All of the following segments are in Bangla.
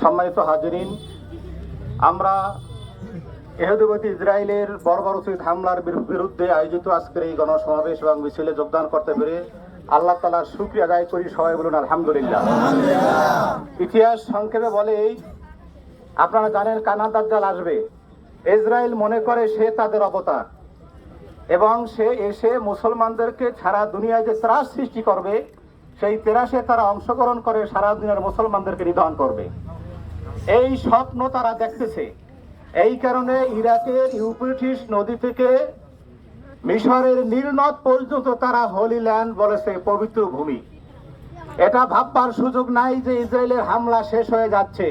সম্মানিত হাজিরিন, আমরা এহুদিবতী ইসরায়েলের বর্বরোচিত হামলার বিরুদ্ধে আয়োজিত আজকের এই গণসমাবেশ এবং মিছিলে যোগদান করতে পেরে আল্লাহ তালার শুক্রিয়া আদায় করি, সবাই বলুন আলহামদুলিল্লাহ। ইতিহাস সংক্ষেপে বলে এই, আপনারা জানেন কানান দাজ্জাল আসবে। ইসরায়েল মনে করে সে তাদের অবতার এবং সে এসে মুসলমানদেরকে ছাড়া দুনিয়ায় যে ত্রাস সৃষ্টি করবে সেই ত্রাসে তারা অংশগ্রহণ করে সারা দুনিয়ার মুসলমানদেরকে নিধন করবে। এই স্বপ্ন তারা দেখতেছে। এই কারণে ইরাকের ইউপ্রিটিস নদী থেকে মিশরের নীলনদ পর্যন্ত তারা হোলি ল্যান্ড বলেছে পবিত্র ভূমি। এটা ভাববার সুযোগ নাই যে ইসরায়েলের হামলা শেষ হয়ে যাচ্ছে।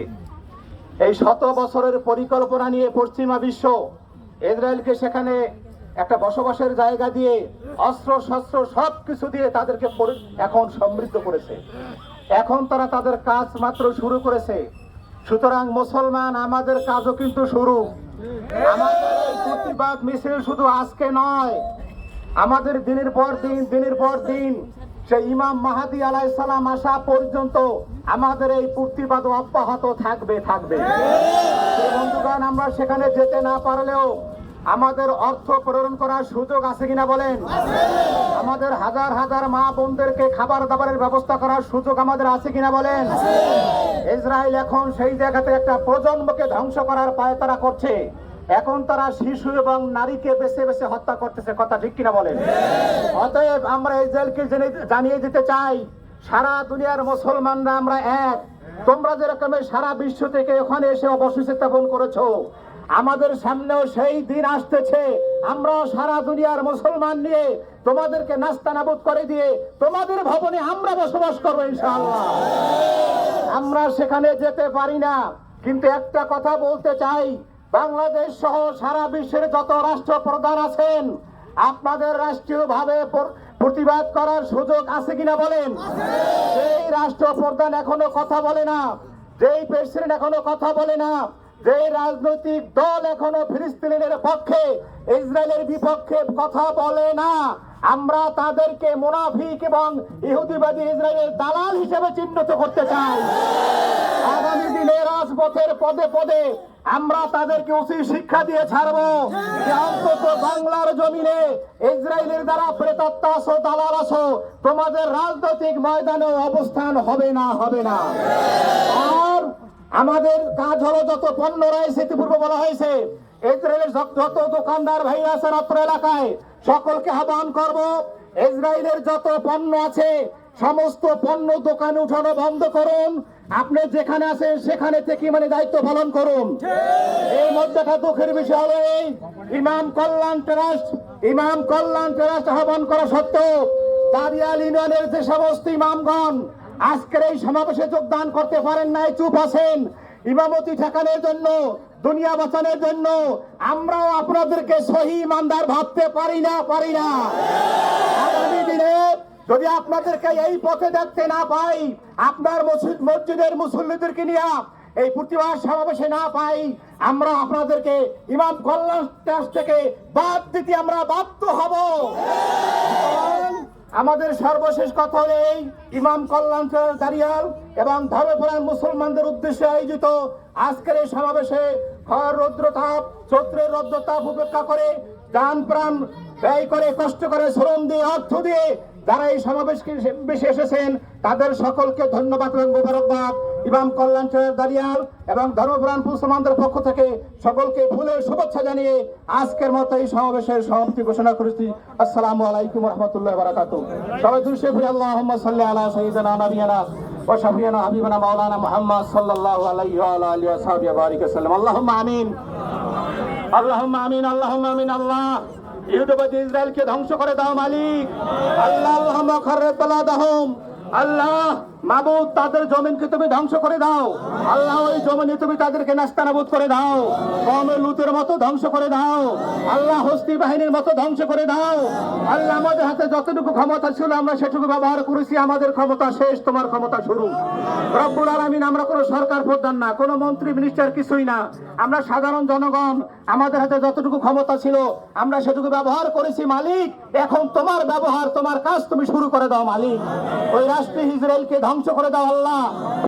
এই শত বছরের পরিকল্পনা নিয়ে পশ্চিমা বিশ্ব ইসরায়েলকে সেখানে একটা বসবাসের জায়গা দিয়ে অস্ত্র, শস্ত্র সব কিছু দিয়ে তাদেরকে এখন সমৃদ্ধ করেছে। এখন তারা তাদের কাজ মাত্র শুরু করেছে। সুতরাং মুসলমান, আমাদের কাজও কিন্তু শুরু। আমাদের প্রতিবাদ মিছিল শুধু আজকে নয়। আমাদের দিনের পর দিন, দিনের পর দিন সেই ইমাম মাহাদি আলাই সালাম আসা পর্যন্ত আমাদের এই প্রতিবাদ অব্যাহত থাকবে থাকবে। বন্ধুগণ, আমরা সেখানে যেতে না পারলেও আমাদের অর্থ প্রেরণ করার সুযোগ আছে কিনা বলেন? আমাদের হাজার হাজার মা বোনদেরকে খাবার দাবারের ব্যবস্থা করার সুযোগ আমাদের আছে কিনা বলেন? ইসরায়েল এখন সেই জায়গাতে একটা প্রজন্মকে ধ্বংস করার পায় তারা করছে। এখন তারা শিশু এবং নারীকে বেছে বেছে হত্যা করতেছে, কথা ঠিক কিনা বলেন? অতএব আমরা ইসরায়েলকে জেনে- জানিয়ে দিতে চাই, সারা দুনিয়ার মুসলমানরা আমরা এক। তোমরা যেরকম সারা বিশ্ব থেকে ওখানে এসে অবশ্যই স্থাপন করেছ আমাদের সামনেও সেই দিন আসতেছে। আমরাও সারা দুনিয়ার মুসলমান নিয়ে তোমাদেরকে নাস্তা নাবুদ করে দিয়ে তোমাদের ভবনে আমরা বসবাস করব ইনশাআল্লাহ। আমরা সেখানে যেতে পারি না। কিন্তু একটা কথা বলতে চাই বাংলাদেশ সহ সারা বিশ্বের যত রাষ্ট্র প্রধান আছেন আপনাদের রাষ্ট্রীয় ভাবে প্রতিবাদ করার সুযোগ আছে কিনা বলেন? সেই রাষ্ট্র প্রধান এখনও কথা বলে না যেই প্রেসিডেন্ট এখনও কথা বলে না যে রাজনৈতিক দল এখনও ফিলিস্তিনের পক্ষে, ইসরায়েলের বিপক্ষে কথা বলে না। আমরা তাদেরকে মুনাফিক এবং ইহুদিবাদী ইসরায়েলের দালাল হিসেবে চিহ্নিত করতে চাই। আগামী দিনে রাজপথের পদে পদে আমরা তাদেরকে উচিত শিক্ষা দিয়ে ছাড়বো। যে অন্তত বাংলার জমিনে ইসরায়েলের দ্বারা প্রেতাত্মা আসো, দালাল আসো, তোমাদের রাজনৈতিক ময়দানে অবস্থান হবে না হবে না। আমাদের কাজ হলো যত পণ্য রয়েছে ইতিপূর্বে বলা হয়েছে ইসরায়েলের যত দোকানদার ভাই আছেন অত্র এলাকায় সকলকে আহ্বান করব ইসরায়েলের যত পণ্য আছে সমস্ত পণ্য দোকানে উঠানো বন্ধ করুন। আপনি যেখানে আছেন সেখানে থেকে মানে দায়িত্ব পালন করুন। এই মধ্যেটা দুঃখের বিষয় হলো এই ইমাম কল্যাণ ট্রাস্ট ইমাম কল্যাণ ট্রাস্ট আহ্বান করা সত্ত্বেও দাবিয়াল ইউনিয়নের যে সমস্ত ইমামগণ আজকের এই সমাবেশে যোগদান করতে পারেন নাই, চুপ আছেন। ইমামতি ঠেকানোর জন্য, দুনিয়া বাঁচানোর জন্য, আমরাও আপনাদেরকে সহি ইমানদার ভাবতে পারি না পারি না। আগামী দিনে যদি আপনাদেরকে এই পথে দেখতে না পাই, আপনার মসজিদ, মসজিদের মুসল্লিদেরকে নিয়ে এই প্রতিবাদ সমাবেশে না পাই, আমরা আপনাদেরকে ইমাম কল্যাণ ট্রাস্ট থেকে বাদ দিতে আমরা বাধ্য হব। আমাদের সর্বশেষ কথা হলো এই ইমাম কল্যাণ দারিয়াল এবং ধর্মপ্রাণ মুসলমানদের উদ্দেশ্যে আয়োজিত আজকের এই সমাবেশে ঘর, রৌদ্রতাপ, চৈত্রের রৌদ্র তাপ উপেক্ষা করে দান প্রাণ ব্যয় করে, কষ্ট করে, শ্রম দিয়ে, অর্থ দিয়ে যারা এই সমাবেশকে বেশি এসেছেন, তাদের সকলকে ধন্যবাদ এবং মোবারকবাদ। ইমাম কল্যাণ দাঁড়িয়াল এবং ধর্মপ্রাণ মুসলমানদের পক্ষ থেকে সকলকে ফুলের শুভেচ্ছা জানিয়ে আজকের মতো এই সমাবেশের সমাপ্তি ঘোষণা করেছি। আসসালামু আলাইকুম রহমতুল্লাহ সবাই আল্লাহ সাল্লি আলা মুহাম্মদ সাল্লাল্লাহু আলাইহি ওয়া আলা আলিহি ওয়া সাহবিহি ওয়া বারিক ওয়াসাল্লাম আল্লাহুম্মা আমিন। আল্লাহুম্মা আমিন, আল্লাহুম্মা আল্লাহ। ইহুদিবাদী ইসরায়েলকে ধ্বংস করে দাও মালিক। আল্লাহ আল্লাহ মাবুদ, তাদের জমিনকে তুমি ধ্বংস করে দাও। আল্লাহ ওই জমিনে তুমি তাদেরকে নাস্তানাবুদ করে দাও। কমে লুতের মতো ধ্বংস করে দাও। আল্লাহ হস্তি বাহিনীর মতো ধ্বংস করে দাও। আল্লাহ আমাদের হাতে যতটুকু ক্ষমতা ছিল, আমরা সেটুকু ব্যবহার করেছি। আমাদের ক্ষমতা শেষ, তোমার ক্ষমতা শুরু। রব্বুল আলামিন, আমরা কোনো সরকার প্রধান না, কোনো মন্ত্রী মিনিস্টার কিছুই না। আমরা সাধারণ জনগণ, আমাদের হাতে যতটুকু ক্ষমতা ছিল, আমরা সেটুকু ব্যবহার করেছি, মালিক। এখন তোমার ব্যবহার, তোমার কাজ তুমি শুরু করে দাও, মালিক। ওই রাষ্ট্রে ইসরায়েলকে ধ্বংস করে দাও আল্লাহ।